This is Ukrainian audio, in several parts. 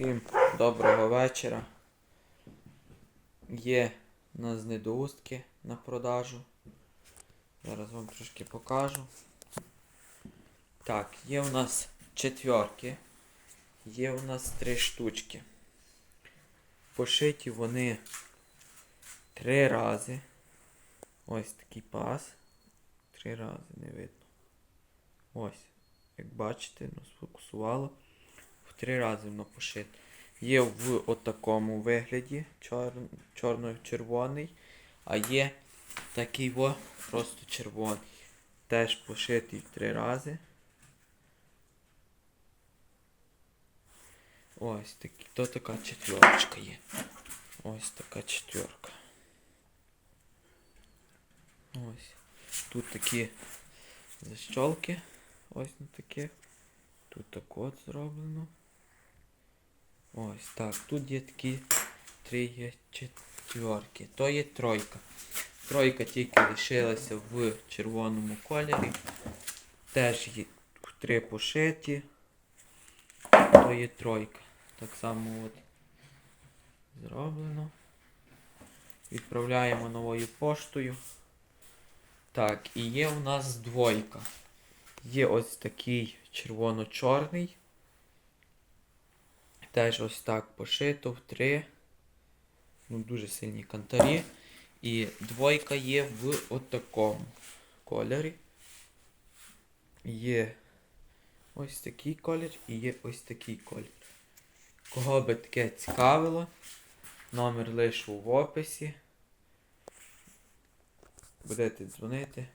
Всім доброго вечора. Є у нас на продажу. Зараз вам трошки покажу. Так, є у нас четверки. Є у нас три штучки. Пошиті вони три рази. Ось такий пас. Три рази не видно. Ось. Як бачите, ну, сфокусувало. Три рази воно пошите. Є в отакому вигляді чор... чорно-червоний, а є такий во просто червоний. Теж пошитий три рази. Ось такі. То така четверочка є. Ось така четверка. Ось. Тут такі защолки. Ось на таких. Тут так от зроблено. Ось так. Тут є такі три четверки. То є тройка. Тройка тільки лишилася в червоному кольорі. Теж є три пошиті. То є тройка. Так само от зроблено. Відправляємо новою поштою. Так, і є у нас двойка. Є ось такий червоно-чорний. Теж ось так пошито в три. Ну, дуже сильні кантарі. І двойка є в отакому кольорі. Є ось такий колір і є ось такий колір. Кого би таке цікавило, номер лишу в описі. Будете дзвонити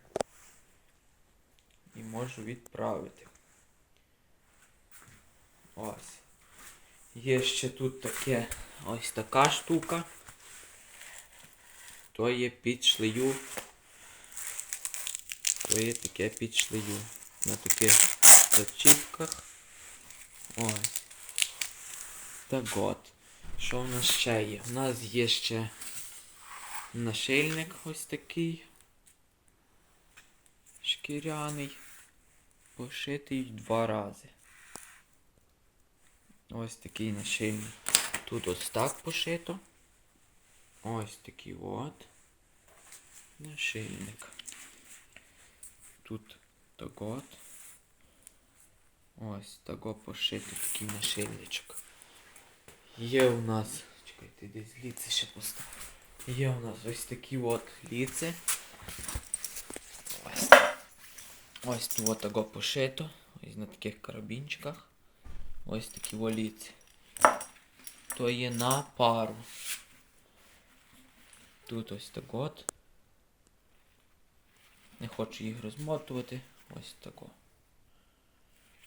і можу відправити. Ось. Є ще тут таке ось така штука. То є під шлею. То є таке під шлею. На таких зачіпках. Ось. Так от. Що в нас ще є? У нас є ще нашильник ось такий. Шкіряний. Пошитий два рази. Ось такий нашильник. Тут ось так пошито. Ось такий от. Нашильник. Тут так от. Ось тако пошито такий нашильничок. Є у нас... Чекайте, десь ліце ще поставив. Є у нас ось такі от ліце. Ось. Ось тут тако пошито. Ось на таких карабінчиках. Ось такі воліці. То є на пару. Тут ось так от. Не хочу їх розмотувати. Ось тако.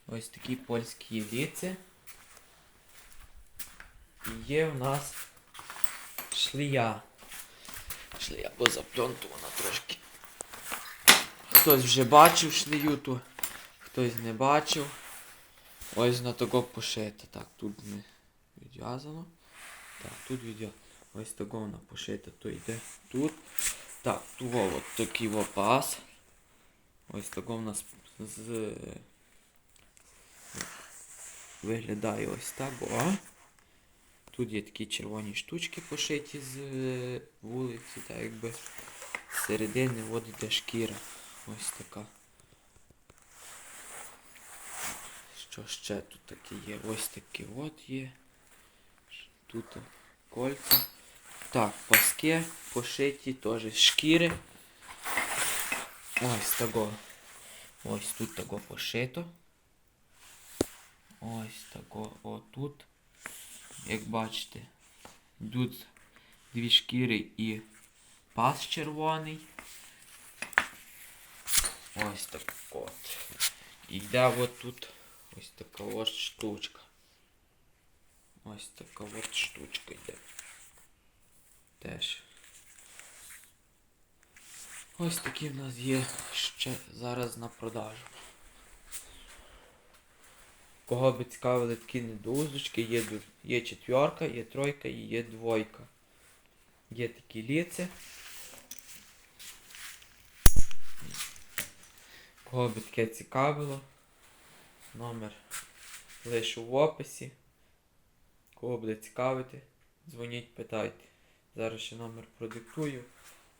Ось такі польські ліці. І є в нас шлія. Шлія позапльонтована трошки. Хтось вже бачив шлію, то хтось не бачив. Ось на того пошита. Так, тут не відв'язано. Так, тут відв'язано. Ось того вона пошита, то йде тут. Так, тут от такий пас. Ось того в нас з... Виглядає ось так. О. Тут є такі червоні штучки пошиті з е, вулиці, так якби середини от шкіра. Ось така. Що ще тут таке є? Ось такі от є. Тут кольця. Так, паски пошиті теж шкіри. Ось того. Ось тут того пошито. Ось тако отут. Як бачите, йдуть дві шкіри і пас червоний. Ось так от. І йде от тут ось така от штучка. Ось така от штучка йде. Теж. Ось такі в нас є ще зараз на продажу. Кого би цікавили такі недоуздочки, є, є четверка, є тройка і є двойка. Є такі ліці. Кого би таке цікавило, номер лишу в описі. Кого буде цікавити, дзвоніть, питайте. Зараз ще номер продиктую.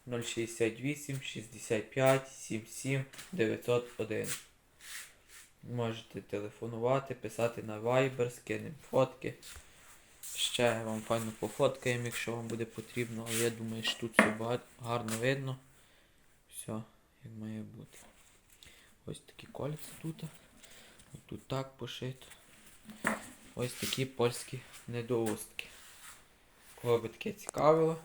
068 65 77 901. Можете телефонувати, писати на Viber, скинемо фотки. Ще вам файно пофоткаємо, якщо вам буде потрібно, але я думаю, що тут все гарно видно. Все, як має бути. Ось такі кольця тут. Тут так пошито. Ось такі польські недоустки. Кого би таке цікавило,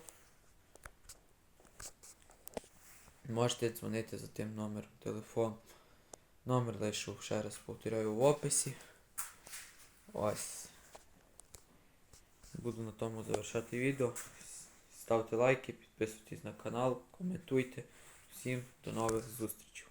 можете дзвонити за тим номером телефону. Номер знайшов, ще раз повторяю в описі. Ось. Буду на тому завершати відео. Ставте лайки, підписуйтесь на канал, коментуйте. Всім до нових зустрічей.